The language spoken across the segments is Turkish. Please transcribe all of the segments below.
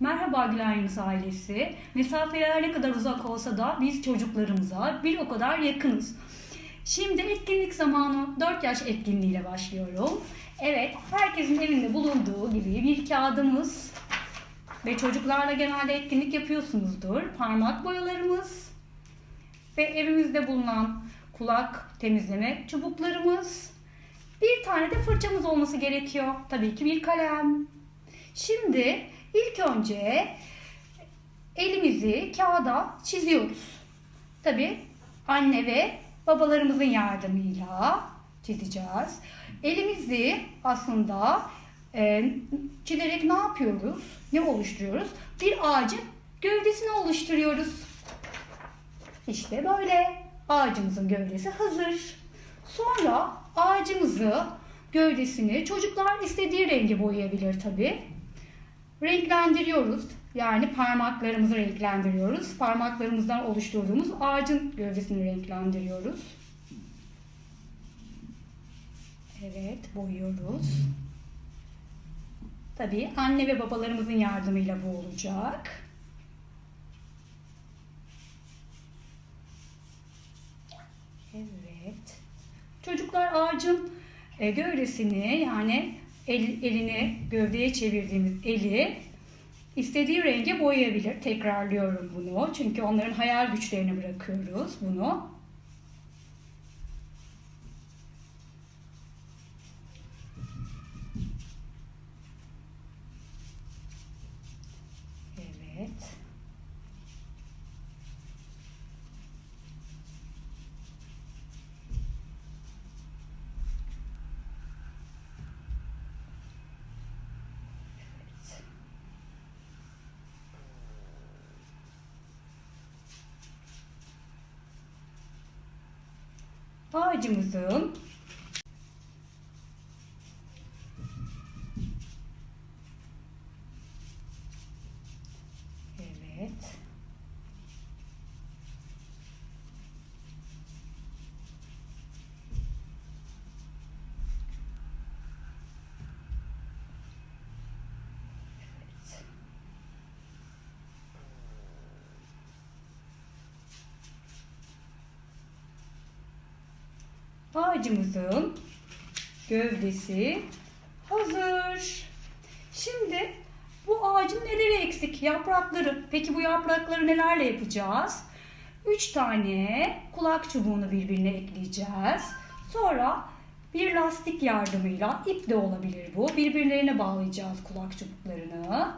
Merhaba Gülen ailesi. Mesafeler ne kadar uzak olsa da biz çocuklarımıza bir o kadar yakınız. Şimdi etkinlik zamanı 4 yaş etkinliğiyle başlıyorum. Evet, herkesin evinde bulunduğu gibi bir kağıdımız ve çocuklarla genelde etkinlik yapıyorsunuzdur. Parmak boyalarımız ve evimizde bulunan kulak temizleme çubuklarımız. Bir tane de fırçamız olması gerekiyor. Tabii ki bir kalem. Şimdi ilk önce elimizi kağıda çiziyoruz. Tabii anne ve babalarımızın yardımıyla çizeceğiz. Elimizi aslında e, çizerek ne yapıyoruz? Ne oluşturuyoruz? Bir ağacın gövdesini oluşturuyoruz. İşte böyle. Ağacımızın gövdesi hazır. Sonra ağacımızı, gövdesini çocuklar istediği rengi boyayabilir tabii. Renklendiriyoruz. Yani parmaklarımızı renklendiriyoruz. Parmaklarımızdan oluşturduğumuz ağacın gövdesini renklendiriyoruz. Evet, boyuyoruz. Tabii anne ve babalarımızın yardımıyla bu olacak. Evet. Çocuklar ağacın e, gövdesini yani el, elini gövdeye çevirdiğimiz eli istediği renge boyayabilir. Tekrarlıyorum bunu. Çünkü onların hayal güçlerine bırakıyoruz bunu. Evet. Evet. Ağacımızın Evet. Evet. Ağacımızın gövdesi hazır. Şimdi bu ağacın neleri eksik? Yaprakları. Peki bu yaprakları nelerle yapacağız? Üç tane kulak çubuğunu birbirine ekleyeceğiz. Sonra bir lastik yardımıyla ip de olabilir bu. Birbirlerine bağlayacağız kulak çubuklarını.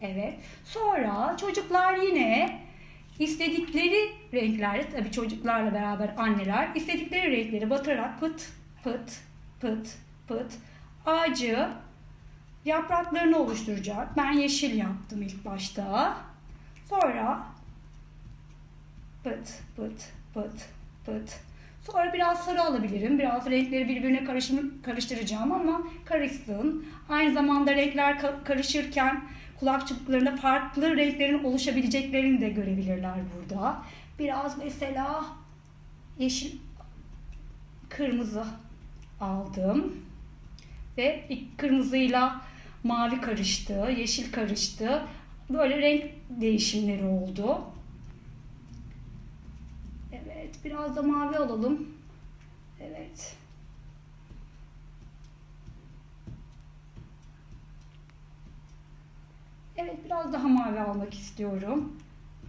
Evet. Sonra çocuklar yine istedikleri renklerle tabii çocuklarla beraber anneler istedikleri renkleri batırarak pıt pıt pıt pıt ağacı yapraklarını oluşturacak. Ben yeşil yaptım ilk başta. Sonra pıt pıt pıt pıt. Sonra biraz sarı alabilirim. Biraz renkleri birbirine karışım, karıştıracağım ama karışsın. Aynı zamanda renkler ka- karışırken kulak çubuklarında farklı renklerin oluşabileceklerini de görebilirler burada. Biraz mesela yeşil, kırmızı aldım. Ve kırmızıyla mavi karıştı, yeşil karıştı. Böyle renk değişimleri oldu. Evet, biraz da mavi alalım. Evet. Evet, biraz daha mavi almak istiyorum.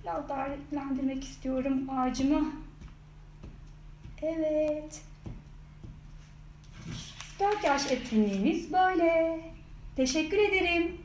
Biraz daha renklendirmek istiyorum ağacımı. Evet. 4 yaş etkinliğimiz böyle. Teşekkür ederim.